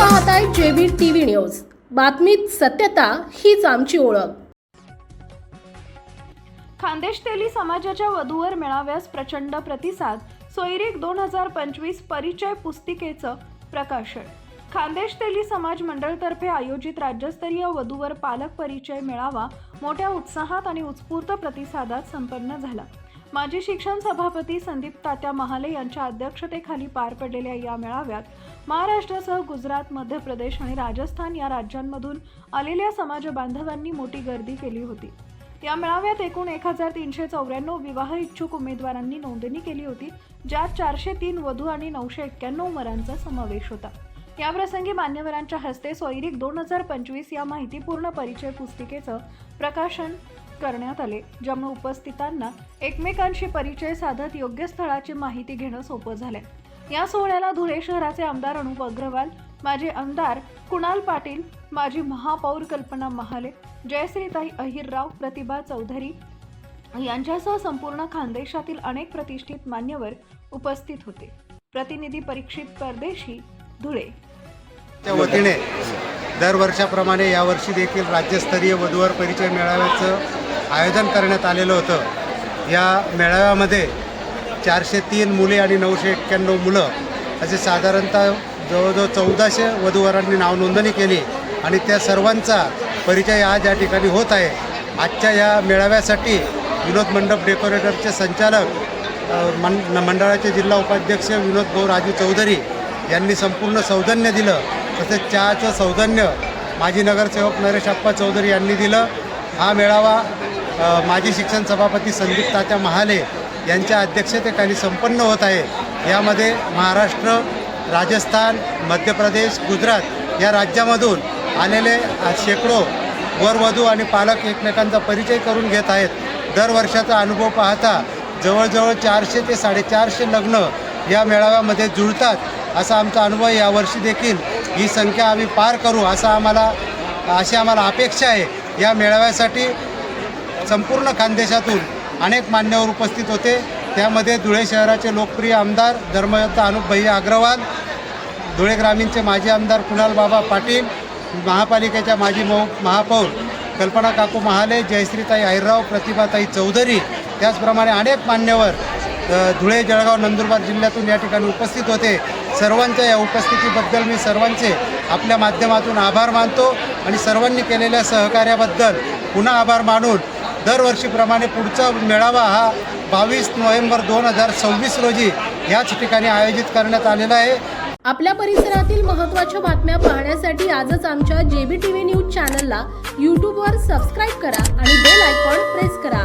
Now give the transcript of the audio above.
पाहताय JB TV news. बातमीत सत्यता हीच आमची ओळख. खानदेश तेली समाजाच्या वधूवर मेळाव्यास प्रचंड प्रतिसाद सोयरीक दोन हजार पंचवीस परिचय पुस्तिकेचं प्रकाशन. खानदेश तेली समाज मंडळतर्फे आयोजित राज्यस्तरीय वधूवर पालक परिचय मेळावा मोठ्या उत्साहात आणि उत्स्फूर्त प्रतिसादात संपन्न झाला. माजी शिक्षण सभापती संदीप तात्या महाले यांच्या अध्यक्षतेखाली पार पडलेल्या या मेळाव्यात महाराष्ट्रासह गुजरात मध्य प्रदेश आणि राजस्थान या राज्यांमधून आलेल्या समाज बांधवांनी मोठी गर्दी केली होती. या मेळाव्यात एकूण एक हजार तीनशे चौऱ्याण्णव विवाह इच्छुक उमेदवारांनी नोंदणी केली होती ज्यात चारशे तीन वधू आणि नऊशे एक्क्याण्णव वरांचा समावेश होता. याप्रसंगी मान्यवरांच्या हस्ते सोयरीक दोन हजार पंचवीस या माहितीपूर्ण परिचय पुस्तिकेचं प्रकाशन करण्यात आले ज्यामुळे उपस्थितांना एकमेकांशी परिचय साधत योग्य स्थळाची माहिती घेणं सोपं झालंय. या सोहळ्याला धुळे शहराचे आमदार अनुप अग्रवाल माजी आमदार कुणाल पाटील माजी महापौर कल्पना महाले जयश्रीताई अहिरराव प्रतिभा चौधरी यांच्यासह संपूर्ण खानदेशातील अनेक प्रतिष्ठित मान्यवर उपस्थित होते. प्रतिनिधी परीक्षित परदेशी धुळे. च्या वतीने दरवर्षाप्रमाणे यावर्षी देखील राज्यस्तरीय वधूवर परिचय मेळाव्याचं आयोजन करण्यात आलेलं होतं. या मेळाव्यामध्ये चारशे तीन मुले आणि नऊशे एक्क्याण्णव मुलं असे साधारणतः जवळजवळ चौदाशे वधूवरांनी नावनोंदणी केली आणि त्या सर्वांचा परिचय आज या ठिकाणी होत आहे. आजच्या या मेळाव्यासाठी विनोद मंडप डेकोरेटरचे संचालक अ, मन मंडळाचे जिल्हा उपाध्यक्ष विनोद भाऊ राजू चौधरी यांनी संपूर्ण सौजन्य दिलं. तसेच चहाचं सौजन्य माजी नगरसेवक नरेश अप्पा चौधरी यांनी दिलं. हा मेळावा माजी शिक्षण सभापती संदीप तात्या महाले यांच्या अध्यक्षतेखाली संपन्न होत आहे. यामध्ये महाराष्ट्र राजस्थान मध्य प्रदेश गुजरात या राज्यामधून आलेले शेकडो वरवधू आणि पालक एकमेकांचा परिचय करून घेत आहेत. दरवर्षाचा अनुभव पाहता जवळजवळ चारशे ते साडेचारशे लग्न या मेळाव्यामध्ये जुळतात असा आमचा अनुभव यावर्षी देखील ही संख्या आम्ही पार करू असा आम्हाला अशी आम्हाला अपेक्षा आहे. या मेळाव्यासाठी संपूर्ण खानदेशातून अनेक मान्यवर उपस्थित होते. त्यामध्ये धुळे शहराचे लोकप्रिय आमदार धर्मयोद्धा अनुप भैया अग्रवाल धुळे ग्रामीणचे माजी आमदार कुणाल बाबा पाटील महापालिकेच्या माजी मौ महापौर कल्पना काकू महाले जयश्रीताई आहिरराव प्रतिभाताई चौधरी त्याचप्रमाणे अनेक मान्यवर धुळे जळगाव नंदुरबार जिल्ह्यातून या ठिकाणी उपस्थित होते. सर्वांच्या या उपस्थितीबद्दल मी सर्वांचे आपल्या माध्यमातून आभार मानतो आणि सर्वांनी केलेल्या सहकार्याबद्दल पुन्हा आभार मानून दरवर्षीप्रमाणे पुढचा मेळावा हा बावीस नोव्हेंबर दोन हजार सव्वीस रोजी याच ठिकाणी आयोजित करण्यात आलेला आहे. आपल्या परिसरातील महत्त्वाच्या बातम्या पाहण्यासाठी आजच आमच्या जेबी टीव्ही न्यूज चॅनलला यूट्यूबवर सबस्क्राईब करा आणि बेल आयकॉन प्रेस करा.